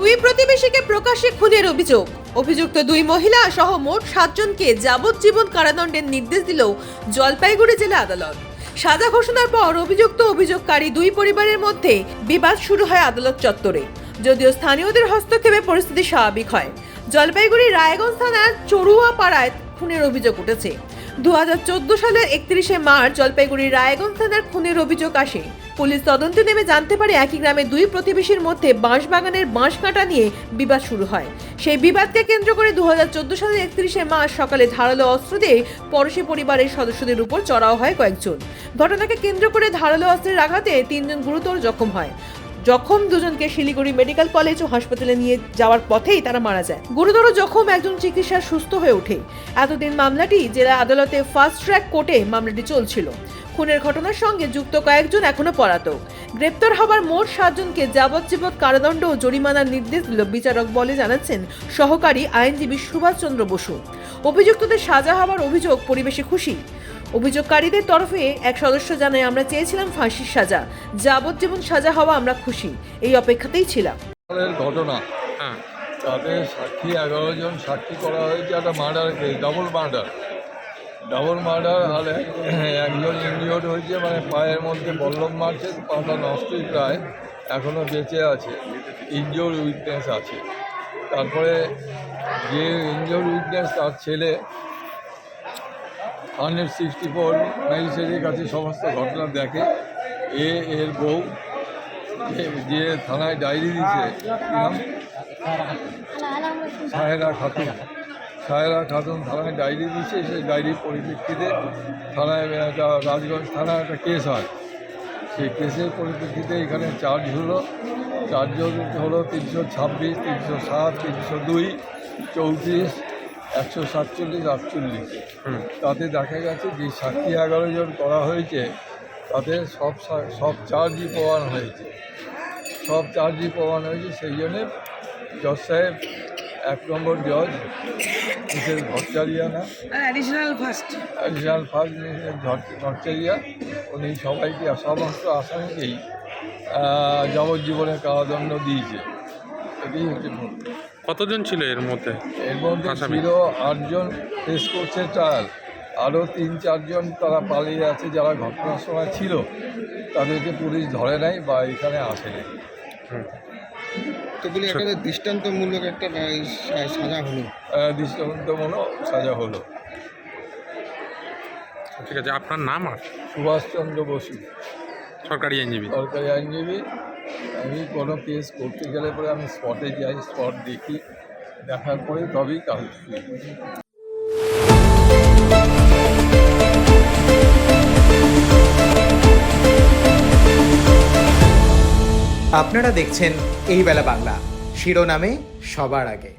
দুই প্রতিবেশীকে প্রকাশ্যে খুনের অভিযোগ। অভিযুক্ত দুই মহিলা সহ মোট সাতজনকে যাবজ্জীবন কারাদণ্ডের নির্দেশ দিল জলপাইগুড়ি জেলা আদালত। সাজা ঘোষণার পর অভিযুক্ত অভিযোগকারী দুই পরিবারের মধ্যে বিবাদ শুরু হয় আদালত চত্বরে। যদিও স্থানীয়দের হস্তক্ষেপে পরিস্থিতি স্বাভাবিক হয়। জলপাইগুড়ি রায়গঞ্জ থানার চড়ুয়া পাড়ায় খুনের অভিযোগ উঠেছে। দু সালের একত্রিশে মার্চ জলপাইগুড়ির রায়গঞ্জ থানার খুনের অভিযোগ আসে। পুলিশ তদন্তে নেমে জানতে পারে একই গ্রামে দুই প্রতিবেশীর মধ্যে বাঁশবাগানের বাঁশ কাটা নিয়ে বিবাদ শুরু হয়। সেই বিবাদকে কেন্দ্র করে দু হাজার চোদ্দ সালের একত্রিশে মার্চ সকালে ধারালো অস্ত্র দিয়ে পড়োশী পরিবারের সদস্যদের উপর চড়াও হয় কয়েকজন। ঘটনাকে কেন্দ্র করে ধারালো অস্ত্রের আঘাতে তিনজন গুরুতর জখম হয়। জখম দুজনকে শিলিগুড়ি মেডিকেল কলেজ ও হাসপাতালে নিয়ে যাওয়ার পথেই তারা মারা যায়। গুরুতর জখম একজন চিকিৎসা সুস্থ হয়ে ওঠে। এতদিন মামলাটি জেলা আদালতে ফাস্ট ট্র্যাক কোর্টে মামলাটি চলছিল। খুনের ঘটনার সঙ্গে যুক্ত কয়েকজন এখনও পলাতক। গ্রেপ্তার হবার মোট সাতজনকে যাবজ্জীবন কারাদণ্ড ও জরিমানার নির্দেশ দিল বিচারক বলে জানাচ্ছেন সহকারী আইনজীবী সুভাষচন্দ্র বসু। অভিযুক্তদের সাজা হওয়ার অভিযোগ পরিবেশে খুশি। অভিযোগকারীদের তরফে এক সদস্য জানায় আমরা চেয়েছিলাম ফাঁসির সাজা। যাবজ্জীবন সাজা হওয়া আমরা খুশি। এই অপেক্ষাতেই ছিলাম। ঘটনা। হ্যাঁ। তাতে সাক্ষী এগারো জন সাক্ষী করা হয়েছে একটা murder case double murder double murder আর এক- একজন ইনজিওর্ড হয়েছে মানে পায়ের মধ্যে বল্লম মারছে পাটা নষ্টই প্রায় এখনও বেঁচে আছে ইনজিওর উইকনেস আছে। তারপরে যে ইনজিওর উইকনেস তার ছেলে হান্ড্রেড সিক্সটি ফোর ম্যাজিস্ট্রেটের কাছে সমস্ত ঘটনা দেখে এ এর বউ যে- থানায় ডায়েরি নাম? সাহেরা খাতুন। সাহেরা খাতুন থানায় ডায়েরি দিচ্ছে সেই ডায়েরির পরিপ্রেক্ষিতে থানায় একটা রাজগঞ্জ থানায় একটা কেস হয়। সেই কেসের পরিপ্রেক্ষিতে এখানে চার্জ হলো। চার্জ হলো তিনশো ছাব্বিশ, তিনশো সাত, তিনশো দুই, চৌত্রিশ একশো সাতচল্লিশ আটচল্লিশ। হুম। তাতে দেখা গেছে যে সাক্ষী এগারো জন করা হয়েছে তাতে সব সব চার্জই প্রমাণ হয়েছে। সব চার্জই প্রমাণ হয়েছে সেই জন্যে জজ সাহেব এক নম্বর জজ Mrs ভট্টারিয়ানা additional first additional first Mrs ভট্টারিয়া উনি সবাইকে সমস্ত আসামিকেই আহ, যাবজ্জীবনের কারাদণ্ড দিয়েছে। এটাই হচ্ছে। কতজন ছিল এর মধ্যে? এর মধ্যে ছিল আটজন ফেস করছে ট্রায়াল আরও তিন চারজন তারা পালিয়ে আছে যারা ঘটনার সময় ছিল তাদেরকে পুলিশ ধরে নাই বা এখানে আসেনি। তো বলি একটা দৃষ্টান্তমূলক একটা সাজা হলো। দৃষ্টান্তমূলক সাজা হলো। ঠিক আছে আপনার নাম আর? সুভাষচন্দ্র বসু। সরকারি আইনজীবী। সরকারি আইনজীবী। আমি কোনো কেস করতে গেলে পরে আমি স্পটে যাই স্পট দেখি, দেখার পরে তবেই কাজ আপনারা দেখছেন এই বেলা বাংলা। শিরোনামে সবার আগে।